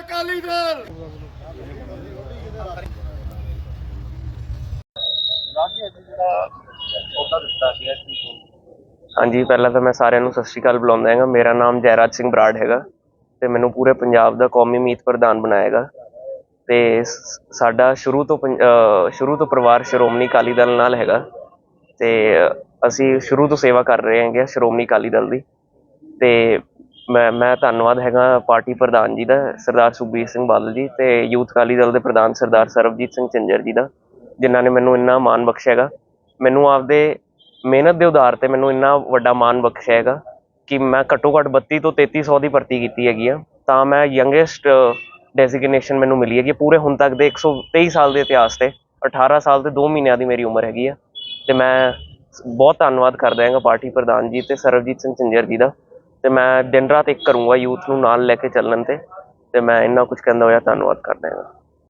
ਅਕਾਲੀ ਦਲ ਹਾਂਜੀ, ਪਹਿਲਾਂ ਤਾਂ ਮੈਂ ਸਾਰਿਆਂ ਨੂੰ ਸਤਿ ਸ਼੍ਰੀ ਅਕਾਲ ਬੁਲਾਉਂਦਾ ਹੈਗਾ। ਮੇਰਾ ਨਾਮ ਜੈਰਾਜ ਸਿੰਘ ਬਰਾੜ ਹੈਗਾ ਤੇ ਮੈਨੂੰ ਪੂਰੇ ਪੰਜਾਬ ਦਾ ਕੌਮੀ ਮੀਤ ਪ੍ਰਧਾਨ ਬਣਾਇਆ ਹੈਗਾ। ਤੇ ਸਾਡਾ ਸ਼ੁਰੂ ਤੋਂ ਪੰਜ- ਸ਼ੁਰੂ ਤੋਂ ਪਰਿਵਾਰ ਸ਼੍ਰੋਮਣੀ ਅਕਾਲੀ ਦਲ ਨਾਲ ਹੈਗਾ। ਤੇ ਅਸੀਂ ਸ਼ੁਰੂ ਤੋਂ ਸੇਵਾ ਕਰ ਰਹੇ ਹੈਗੇ ਸ਼੍ਰੋਮਣੀ ਅਕਾਲੀ ਦਲ ਦੀ। ਤੇ ਮੈਂ ਮੈਂ ਧੰਨਵਾਦ ਹੈਗਾ ਪਾਰਟੀ ਪ੍ਰਧਾਨ ਜੀ ਦਾ, ਸਰਦਾਰ ਸੁਖਬੀਰ ਸਿੰਘ ਬਾਦਲ ਜੀ ਤੇ ਯੂਥ ਅਕਾਲੀ ਦਲ ਦੇ ਪ੍ਰਧਾਨ ਸਰਦਾਰ ਸਰਬਜੀਤ ਸਿੰਘ ਚੰਜਰ ਜੀ ਦਾ, ਜਿਨ੍ਹਾਂ ਨੇ ਮੈਨੂੰ ਇੰਨਾ ਮਾਣ ਬਖਸ਼ਿਆ ਹੈਗਾ ਮੈਨੂੰ ਆਪਦੇ ਮਿਹਨਤ ਦੇ ਉਧਾਰ ਤੇ ਮੈਨੂੰ ਇੰਨਾ ਵੱਡਾ ਮਾਣ ਬਖਸ਼ਿਆ ਹੈਗਾ ਕਿ ਮੈਂ ਘੱਟੋ ਘੱਟ 32 ਤੋਂ 3300 ਦੀ ਭਰਤੀ ਕੀਤੀ ਹੈਗੀ ਆ, ਤਾਂ ਮੈਂ ਯੰਗੇਸਟ ਡੈਜ਼ਿਗਨੇਸ਼ਨ ਮੈਨੂੰ ਮਿਲੀ ਹੈਗੀ ਹੈ। ਪੂਰੇ ਹੁਣ ਤੱਕ ਦੇ 123 ਸਾਲ ਦੇ ਇਤਿਹਾਸ ਤੇ 18 ਸਾਲ ਤੇ 2 ਮਹੀਨਿਆਂ ਦੀ ਮੇਰੀ ਉਮਰ ਹੈਗੀ ਆ ਤੇ ਮੈਂ ਬਹੁਤ ਧੰਨਵਾਦ ਕਰਦਾ ਹਾਂਗਾ ਪਾਰਟੀ ਪ੍ਰਧਾਨ ਜੀ ਤੇ ਸਰਬਜੀਤ ਸਿੰਘ ਚੰਜਰ ਜੀ ਦਾ ਤੇ ਮੈਂ ਦਿਨ ਰਾਤ ਇੱਕ ਕਰੂੰਗਾ ਯੂਥ ਨੂੰ ਨਾਲ ਲੈ ਕੇ ਚੱਲਣ ਤੇ ਤੇ ਮੈਂ ਇੰਨਾ ਕੁਝ ਕਹਿੰਦਾ ਹੋਇਆ ਧੰਨਵਾਦ ਕਰਦਾ ਹਾਂ।